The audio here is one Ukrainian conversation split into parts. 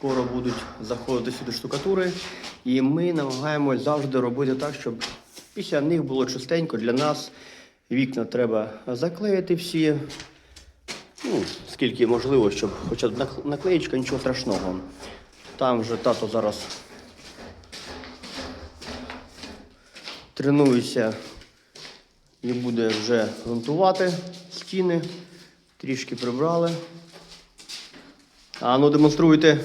скоро будуть заходити сюди штукатури. І ми намагаємось завжди робити так, щоб після них було чистенько для нас. Вікна треба заклеїти всі. Ну, скільки можливо, щоб хоча б нак- наклеїчка, нічого страшного. Там вже тато зараз тренується і буде вже грунтувати стіни. Трішки прибрали. А ну демонструйте.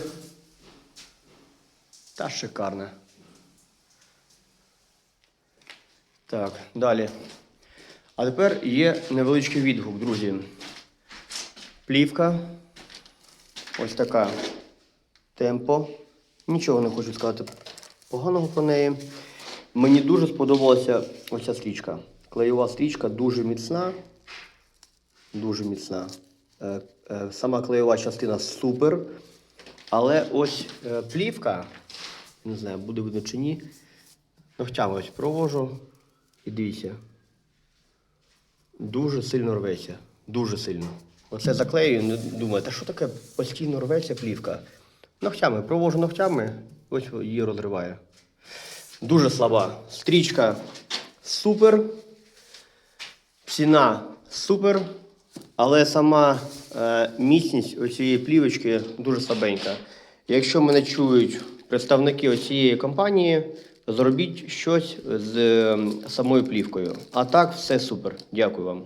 Та шикарне. Так, далі. А тепер є невеличкий відгук, друзі. Плівка. Ось така темпо. Нічого не хочу сказати поганого про неї. Мені дуже сподобалася ось ця стрічка. Клеєва стрічка дуже міцна. Дуже міцна. Е, е, Сама клеєва частина супер. Але ось е, плівка, не знаю, буде видно чи ні. Ногтями ось провожу. І дивіться. Дуже сильно рветься. Дуже сильно. Оце заклею, не думаю, та що таке постійно рветься плівка. Ногтями, провожу ногтями, ось її розриває. Дуже слаба. Стрічка супер. Ціна супер. Але сама е, міцність оцієї плівочки дуже слабенька. Якщо мене чують представники цієї компанії, зробіть щось з е, самою плівкою. А так, все супер. Дякую вам.